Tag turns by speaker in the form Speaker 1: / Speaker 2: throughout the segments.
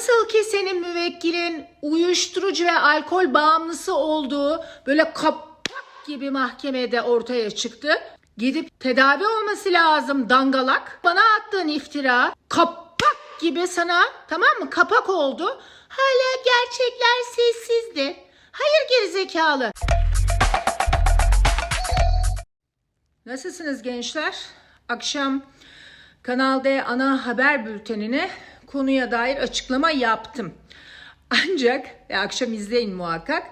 Speaker 1: Nasıl ki senin müvekkilin uyuşturucu ve alkol bağımlısı olduğu böyle kapak gibi mahkemede ortaya çıktı. Gidip tedavi olması lazım dangalak. Bana attığın iftira kapak gibi sana tamam mı kapak oldu. Hala gerçekler sessizdi. Hayır gerizekalı. Nasılsınız gençler? Akşam Kanal D ana haber bültenine konuya dair açıklama yaptım. Ancak e, akşam izleyin muhakkak.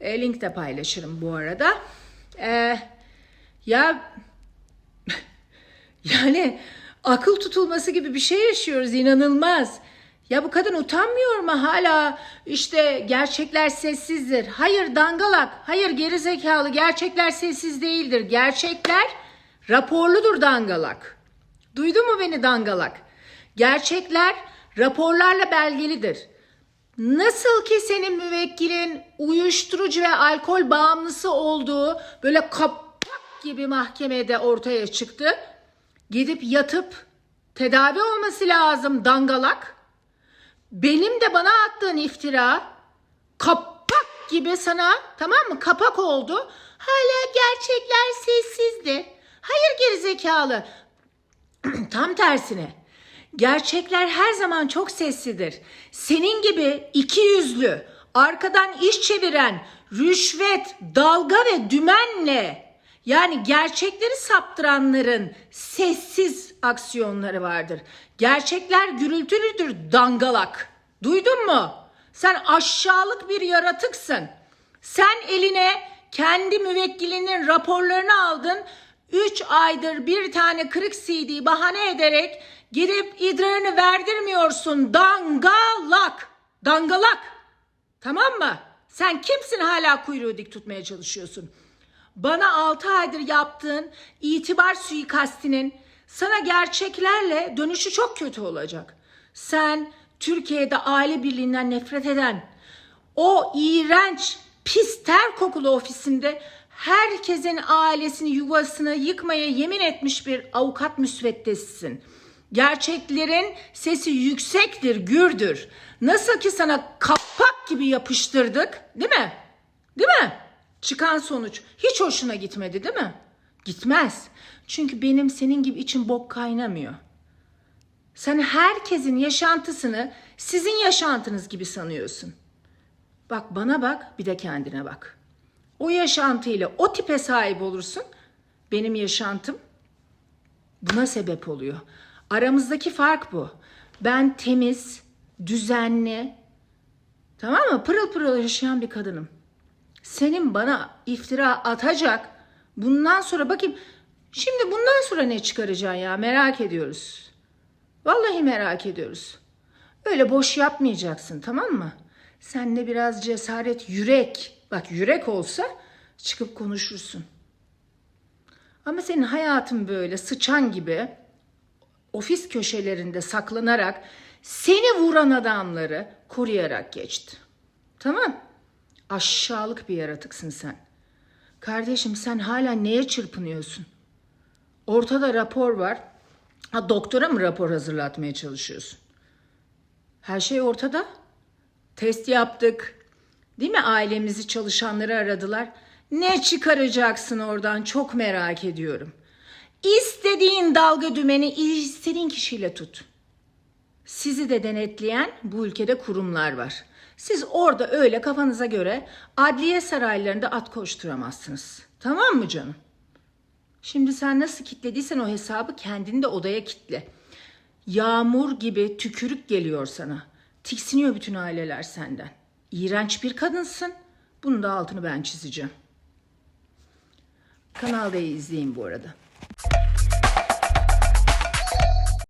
Speaker 1: E, link de paylaşırım bu arada. E, ya yani akıl tutulması gibi bir şey yaşıyoruz inanılmaz. Ya bu kadın utanmıyor mu hala işte gerçekler sessizdir. Hayır dangalak, hayır gerizekalı gerçekler sessiz değildir. Gerçekler raporludur dangalak. Duydun mu beni dangalak? Gerçekler raporlarla belgelidir. Nasıl ki senin müvekkilin uyuşturucu ve alkol bağımlısı olduğu böyle kapak gibi mahkemede ortaya çıktı. Gidip yatıp tedavi olması lazım dangalak. Benim de bana attığın iftira kapak gibi sana tamam mı kapak oldu. Hala gerçekler sessizdi. Hayır gerizekalı. Tam tersine. Gerçekler her zaman çok sessizdir. Senin gibi iki yüzlü, arkadan iş çeviren, rüşvet, dalga ve dümenle yani gerçekleri saptıranların sessiz aksiyonları vardır. Gerçekler gürültülüdür dangalak. Duydun mu? Sen aşağılık bir yaratıksın. Sen eline kendi müvekkilinin raporlarını aldın. 3 aydır bir tane kırık CD bahane ederek gidip idrarını verdirmiyorsun. Dangalak. Dangalak. Tamam mı? Sen kimsin hala kuyruğu dik tutmaya çalışıyorsun? Bana 6 aydır yaptığın itibar suikastinin sana gerçeklerle dönüşü çok kötü olacak. Sen Türkiye'de aile birliğinden nefret eden, o iğrenç, pis ter kokulu ofisinde herkesin ailesini, yuvasını yıkmaya yemin etmiş bir avukat müsveddesisin. Gerçeklerin sesi yüksektir, gürdür. Nasıl ki sana kapak gibi yapıştırdık, değil mi? Değil mi? Çıkan sonuç hiç hoşuna gitmedi, değil mi? Gitmez. Çünkü benim senin gibi için bok kaynamıyor. Sen herkesin yaşantısını sizin yaşantınız gibi sanıyorsun. Bak bana bak bir de kendine bak. O yaşantıyla o tipe sahip olursun. Benim yaşantım buna sebep oluyor. Aramızdaki fark bu. Ben temiz, düzenli, tamam mı? Pırıl pırıl yaşayan bir kadınım. Senin bana iftira atacak. Bundan sonra bakayım. Şimdi bundan sonra ne çıkaracaksın ya? Merak ediyoruz. Vallahi merak ediyoruz. Öyle boş yapmayacaksın tamam mı? Sen de biraz cesaret, yürek. Bak yürek olsa çıkıp konuşursun. Ama senin hayatın böyle sıçan gibi ofis köşelerinde saklanarak seni vuran adamları koruyarak geçti. Tamam? Aşağılık bir yaratıksın sen. Kardeşim sen hala neye çırpınıyorsun? Ortada rapor var. Ha doktora mı rapor hazırlatmaya çalışıyorsun? Her şey ortada. Test yaptık. Değil mi? Ailemizi çalışanları aradılar. Ne çıkaracaksın oradan çok merak ediyorum. İstediğin dalga dümeni istediğin kişiyle tut. Sizi de denetleyen bu ülkede kurumlar var. Siz orada öyle kafanıza göre adliye saraylarında at koşturamazsınız. Tamam mı canım? Şimdi sen nasıl kitlediysen o hesabı kendini de odaya kitle. Yağmur gibi tükürük geliyor sana. Tiksiniyor bütün aileler senden. İğrenç bir kadınsın. Bunun da altını ben çizeceğim. Kanal izleyin bu arada.